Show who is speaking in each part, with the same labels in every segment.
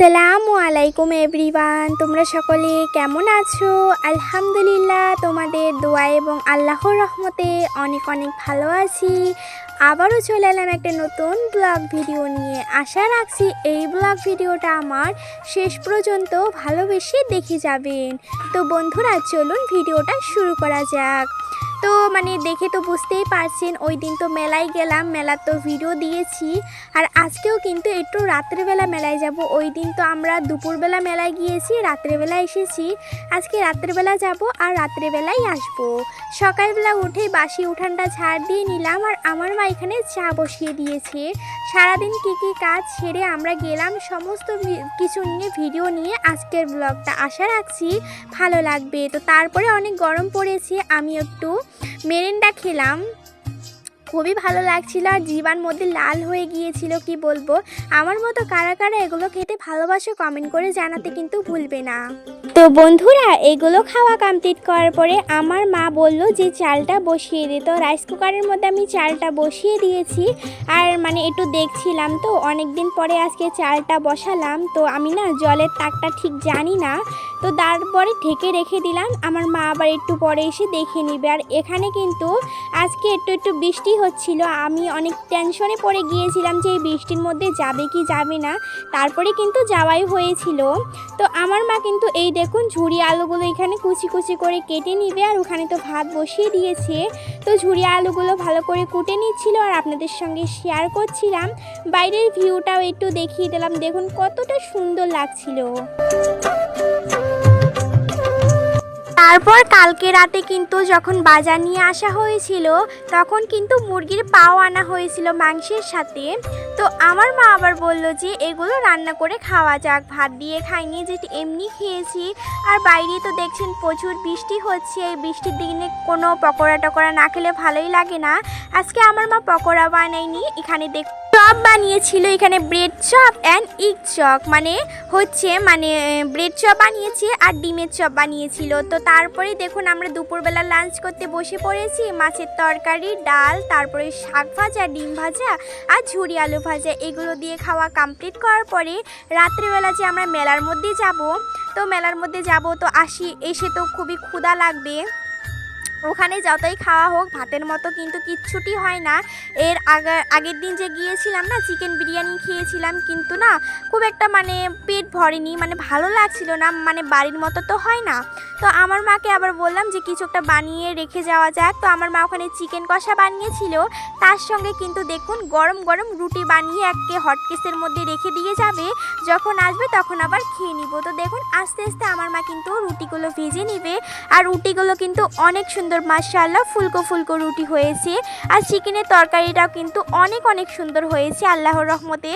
Speaker 1: আসসালামু আলাইকুম এভরিওয়ান, তোমরা সকলে কেমন আছো? আলহামদুলিল্লাহ, তোমাদের দোয়া এবং আল্লাহর রহমতে অনেক অনেক ভালো আছি। আবারও চলে এলাম একটা নতুন ব্লগ ভিডিও নিয়ে। আশা রাখছি এই ব্লগ ভিডিওটা আমার শেষ পর্যন্ত ভালোবেসে দেখে যাবেন। তো বন্ধুরা, চলুন ভিডিওটা শুরু করা যাক। তো মানে দেখে তো বুঝতেই পারছেন, ওই দিন তো মেলায় গেলাম, মেলার তো ভিডিও দিয়েছি। আর আজকেও কিন্তু একটু রাত্রেবেলা মেলায় যাব। ওই দিন তো আমরা দুপুরবেলা মেলায় গিয়েছি, রাত্রেবেলা এসেছি। আজকে রাত্রেবেলা যাব আর রাত্রেবেলাই আসব। সকালবেলা উঠেই বাসি উঠানটা ঝাড় দিয়ে নিলাম আর আমার মা এখানে চা বসিয়ে দিয়েছে। সারাদিন কী কী কাজ ছেড়ে আমরা গেলাম, সমস্ত কিছু নিয়ে ভিডিও নিয়ে আজকের ব্লগটা আশা রাখছি ভালো লাগবে। তো তারপরে অনেক গরম পড়েছে আমি একটু। মেরেন্ডা খেলাম। খুবই ভালো লাগছিল আর জীবান মধ্যে লাল হয়ে গিয়েছিল, কি বলব? আমার মতো কারা কারা এগুলো খেতে ভালোবাসো কমেন্ট করে জানাতে কিন্তু ভুলবে না। তো বন্ধুরা, এগুলো খাওয়া কমপ্লিট করার পরে আমার মা বলল যে চালটা বসিয়ে দে। তো রাইস কুকারের মধ্যে আমি চালটা বসিয়ে দিয়েছি। আর মানে একটু দেখছিলাম তো অনেক দিন পরে আজকে চালটা বসালাম। তো আমি না জলের তাকটা ঠিক জানি না। তো তারপরে ঢেকে রেখে দিলাম। আমার মা আবার একটু পরে এসে দেখে নিবে। আর এখানে কিন্তু আজকে একটু একটু বৃষ্টি হচ্ছিল। আমি অনেক টেনশনে পড়ে গিয়েছিলাম যে এই বৃষ্টির মধ্যে যাবে কি যাবে না। তারপরে কিন্তু যাওয়াই হয়েছিল। তো আমার মা কিন্তু এই দেখুন, ঝুড়ি আলুগুলো এখানে কুচি কুচি করে কেটে নিবে আর ওখানে তো ভাত বসিয়ে দিয়েছে। তো ঝুড়ি আলুগুলো ভালো করে কুটে নিচ্ছিল আর আপনাদের সঙ্গে শেয়ার করছিলাম। বাইরের ভিউটাও একটু দেখিয়ে দিলাম। দেখুন কতটা সুন্দর লাগছিল। তারপর কালকে রাতে কিন্তু যখন বাজার নিয়ে আসা হয়েছিল, তখন কিন্তু মুরগির পাও আনা হয়েছিল মাংসের সাথে। তো আমার মা আবার বলল যে, এগুলো রান্না করে খাওয়া যাক। ভাত দিয়ে খাইনি যে এমনি খেয়েছি। আর বাইরে তো দেখছেন প্রচুর বৃষ্টি হচ্ছে। এই বৃষ্টির দিনে কোনো পকোড়া টকোড়া না খেলে ভালোই লাগে না। আজকে আমার মা পকোড়া বানায়নি। এখানে দেখ চপ বানিয়েছিল, এখানে bread chop and egg chop. মানে হচ্ছে মানে ব্রেড চপ বানিয়েছে আর ডিমের চপ বানিয়েছিল। তো তারপরে দেখুন, আমরা দুপুরবেলা লাঞ্চ করতে বসে পড়েছি, মাছের তরকারি, ডাল, তারপরে শাক ভাজা, ডিম ভাজা আর ঝুড়ি আলু ভাজা। এগুলো দিয়ে খাওয়া কমপ্লিট করার পরে রাত্রিবেলা যে আমরা মেলার মধ্যে যাব, তো মেলার মধ্যে যাব তো আসি, এসে তো খুবই ক্ষুধা লাগবে। ওখানে যতই খাওয়া হোক, ভাতের মতো কিন্তু কিচ্ছুটি হয় না। এর আগে, আগের দিন যে গিয়েছিলাম না চিকেন বিরিয়ানি খেয়েছিলাম, কিন্তু না, খুব একটা মানে পেট ভরেনি মানে ভালো লাগছিল না মানে বাড়ির মতো তো হয় না। তো আমার মাকে আবার বললাম যে, কিছু একটা বানিয়ে রেখে যাওয়া যাক। তো আমার মা ওখানে চিকেন কষা বানিয়েছিল। তার সঙ্গে কিন্তু দেখুন, গরম গরম রুটি বানিয়ে একে হটকেসের মধ্যে রেখে দিয়ে যাবে। যখন আসবে তখন আবার খেয়ে নিব। তো দেখুন, আস্তে আস্তে আমার মা কিন্তু রুটিগুলো ভেজে নিবে। আর রুটিগুলো কিন্তু অনেক সুন্দর মাশাআল্লাহ, ফুলকো ফুলকো রুটি হয়েছে। আর চিকেনের তরকারিটাও কিন্তু অনেক অনেক সুন্দর হয়েছে, আল্লাহর রহমতে।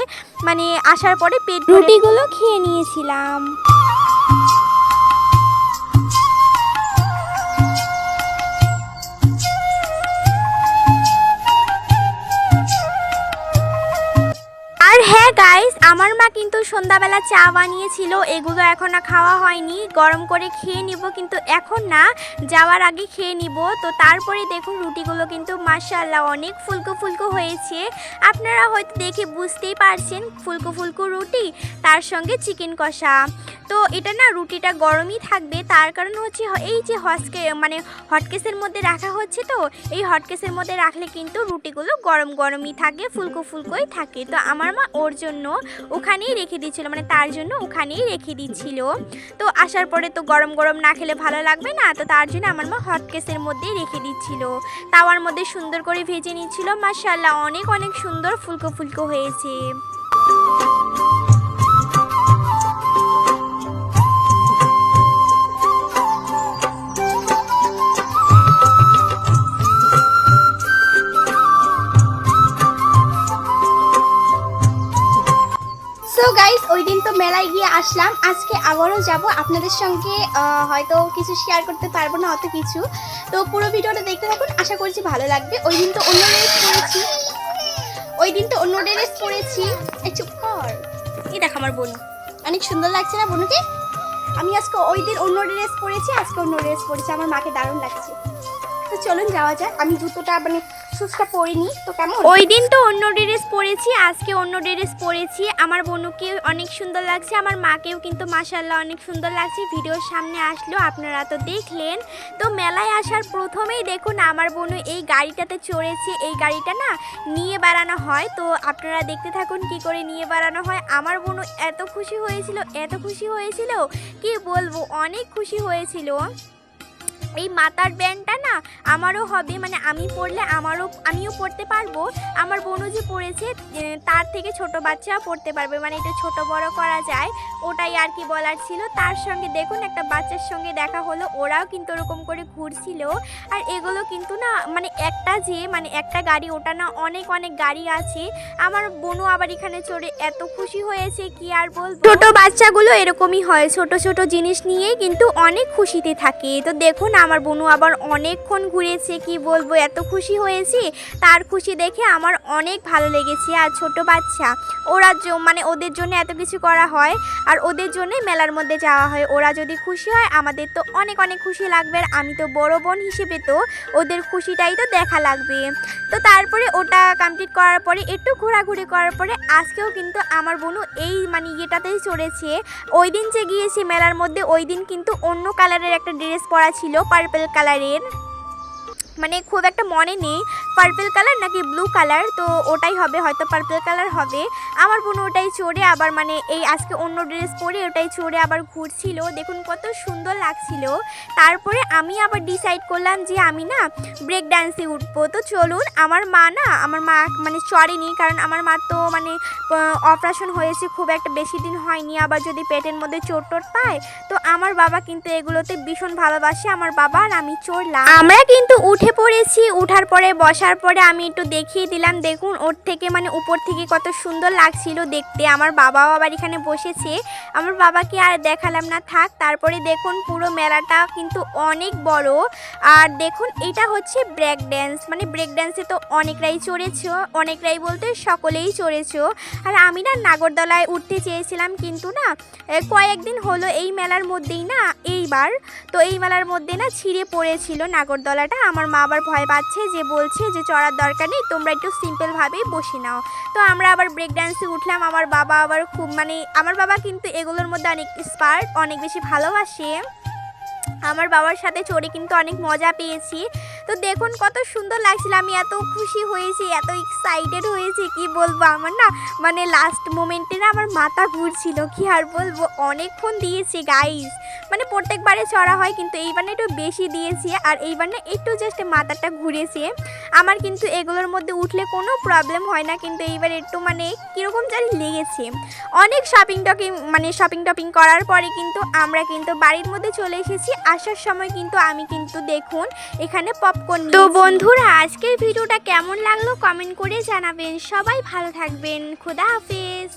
Speaker 1: মানে আসার পরে পেট রুটিগুলো খেয়ে নিয়েছিলাম। আমার মা কিন্তু সন্ধ্যাবেলা চা বানিয়েছিল, এগুলো এখন আর খাওয়া হয়নি। গরম করে খেয়ে নিব কিন্তু এখন না, যাওয়ার আগে খেয়ে নিব। তো তারপরে দেখুন রুটিগুলো কিন্তু মাশাআল্লাহ অনেক ফুলকো ফুলকো হয়েছে। আপনারা হয়তো দেখে বুঝতেই পারছেন ফুলকো ফুলকো রুটি, তার সঙ্গে চিকেন কষা। তো এটা না রুটিটা গরমই থাকবে, তার কারণ হচ্ছে এই যে হসকে মানে হটকেসের মধ্যে রাখা হচ্ছে তো, এই হটকেসের মধ্যে রাখলে কিন্তু রুটিগুলো গরম গরমই থাকে, ফুলকো ফুলকোই থাকে। তো আমার মা ওর জন্য ওখানেই রেখে দিচ্ছিল মানে তার জন্য ওখানেই রেখে দিচ্ছিল। তো আসার পরে তো গরম গরম না খেলে ভালো লাগবে না, তো তার জন্য আমার মা হটকেসের মধ্যেই রেখে দিচ্ছিল। তাওয়ার মধ্যে সুন্দর করে ভেজে নিচ্ছিল মাসাল্লাহ অনেক অনেক সুন্দর ফুলকো ফুলকো হয়েছে। সো গাইস ওই দিন তো মেলায় গিয়ে আসলাম। আজকে আবারও যাব। আপনাদের সঙ্গে হয়তো কিছু শেয়ার করতে পারব না, অত কিছু। তো পুরো ভিডিওটা দেখতে থাকুন। আশা করছি ভালো লাগবে। ওই দিন তো অন্য ড্রেস পরেছি ওই দিন তো অন্য ড্রেস পরেছি এই চুপ কর। এই দেখ আমার বোন। অনেক সুন্দর লাগছে না বোনকে? আমি আজকে ওই দিন অন্য ড্রেস পরেছি আজকে অন্য ড্রেস পরেছি আমার মাকে দারুণ লাগছে। তো চলুন, যাওয়া যাক। আমি জুতোটা মানে
Speaker 2: শুজটা পরিনি তো কেমন?
Speaker 1: ওই দিন তো অন্য ড্রেস পরেছি, আজকে অন্য ড্রেস পরেছি। আমার বোনুকে অনেক সুন্দর লাগছে, আমার মাকেও কিন্তু মাসাল্লাহ অনেক সুন্দর লাগছে। ভিডিওর সামনে আসলো, আপনারা তো দেখলেন। তো মেলায় আসার প্রথমেই দেখুন, আমার বোনু এই গাড়িটাতে চড়েছে। এই গাড়িটা না নিয়ে বেড়ানো হয়, তো আপনারা দেখতে থাকুন কি করে নিয়ে বেড়ানো হয়। আমার বোনু এত খুশি হয়েছিল, এত খুশি হয়েছিল, কি বলব, অনেক খুশি হয়েছিল। এই মাতার ব্যান্ডটা না আমারও হবে মানে আমি পড়লে আমারও, আমিও পড়তে পারব। আমার বোনও যে পড়েছে তার থেকে ছোট বাচ্চাও পড়তে পারবে মানে এটা ছোট বড় করা যায়। ওটাই আর কি বলার ছিল। তার সঙ্গে দেখুন, একটা বাচ্চার সঙ্গে দেখা হলো, ওরাও কিন্তু ওরকম করে ঘুরছিল। আর এগুলো কিন্তু না মানে একটা যে মানে একটা গাড়ি, ওটা না অনেক অনেক গাড়ি আছে। আমার বোনও আবার এখানে চড়ে এত খুশি হয়েছে, কি আর বলব? ছোট বাচ্চাগুলো এরকমই হয়, ছোট ছোট জিনিস নিয়েই কিন্তু অনেক খুশিতে থাকে। তো দেখুন আমার বোনু আবার অনেকক্ষণ ঘুরেছে, কি বলব, এত খুশি হয়েছি। তার খুশি দেখে আমার অনেক ভালো লেগেছে। আর ছোট বাচ্চা, ওরা মানে ওদের জন্য এত কিছু করা হয়, আর ওদের জন্যই মেলার মধ্যে যাওয়া হয়। ওরা যদি খুশি হয়, আমাদের তো অনেক অনেক খুশি লাগবে। আর আমি তো বড় বোন হিসেবে তো ওদের খুশিটাই তো দেখা লাগবে। তো তারপরে ওটা কমপ্লিট করার পরে, একটু ঘোরাঘুরি করার পরে আজকেও কিন্তু আমার বোনু এই মানে ইয়েটাতেই চড়েছে। ওই দিন যে গিয়েছি মেলার মধ্যে, ওই দিন কিন্তু অন্য কালারের একটা ড্রেস পরা ছিল পার্পেল কালারের মানে খুব একটা মনে নেই। পার্পল কালার নাকি ব্লু কালার তো ওটাই হবে, হয়তো পার্পল কালার হবে। আমার বোন ওটাই চড়ে আবার মানে এই আজকে অন্য ড্রেস পরে ওটাই চড়ে আবার ঘুরছিল। দেখুন কত সুন্দর লাগছিল। তারপরে আমি আবার ডিসাইড করলাম যে আমি না ব্রেক ডান্সে উঠবো। তো চলুন, আমার মা না, আমার মা মানে চড়েনি, কারণ আমার মা তো মানে অপারেশন হয়েছে খুব একটা বেশি দিন হয়নি। আবার যদি পেটের মধ্যে চোট টোট পায়, তো আমার বাবা কিন্তু এগুলোতে ভীষণ ভালোবাসে। আমার বাবা আর আমি চড়লাম। আমরা কিন্তু উঠে পড়েছি। উঠার পরে বসার পরে আমি একটু দেখিয়ে দিলাম, দেখুন ওর থেকে মানে উপর থেকে কত সুন্দর লাগছিল দেখতে। আমার বাবাও আবার এখানে বসেছে। আমার বাবাকে আর দেখালাম না, থাক, তারপরে দেখুন পুরো মেলাটা কিন্তু অনেক বড়। আর দেখুন, এটা হচ্ছে ব্রেক ড্যান্স মানে ব্রেক ড্যান্সে তো অনেকরাই চড়েছ, অনেকরাই বলতে সকলেই চড়েছ। আর আমি না নাগরদোলায় উঠতে চেয়েছিলাম, কিন্তু না কয়েকদিন হলো এই মেলার মধ্যেই না এইবার। তো এই মেলার মধ্যে না ছিঁড়ে পড়েছিল নাগরদোলাটা। আমার মা আবার ভয় পাচ্ছে যে, বলছে যে, চড়ার দরকার নেই, তোমরা একটু সিম্পলভাবেই বসে নাও। তো আমরা আবার ব্রেক ডান্সে উঠলাম। আমার বাবা আবার খুব মানে আমার বাবা কিন্তু এগুলোর মধ্যে অনেক স্পার্ট অনেক বেশি ভালোবাসে। আমার বাবার সাথে চড়ে কিন্তু অনেক মজা পেয়েছি। তো দেখুন কত সুন্দর লাগছিল। আমি এত খুশি হয়েছি, এত এক্সাইটেড হয়েছি, কি বলব? আমার না মানে লাস্ট মোমেন্টে না আমার মাথা ঘুরছিল, কি আর বলব? অনেকক্ষণ দিয়েছি গাইস মানে প্রত্যেকবারে চড়া হয় কিন্তু এইবার একটু বেশি দিয়েছি আর এইবার একটু জাস্ট মাথাটা ঘুরেছে। আমার কিন্তু এগুলোর মধ্যে উঠলে কোনো প্রবলেম হয় না কিন্তু এইবার একটু মানে কীরকম জানি লেগেছে। অনেক শপিং টপিং মানে শপিং টপিং করার পরে কিন্তু আমরা কিন্তু বাড়ির মধ্যে চলে এসেছি। আসার সময় কিন্তু আমি কিন্তু দেখুন এখানে পপকর্ন তো বন্ধুরা আজকের ভিডিওটা কেমন লাগল? কমেন্ট করে জানাবেন। সবাই ভালো থাকবেন। খোদা হাফেজ।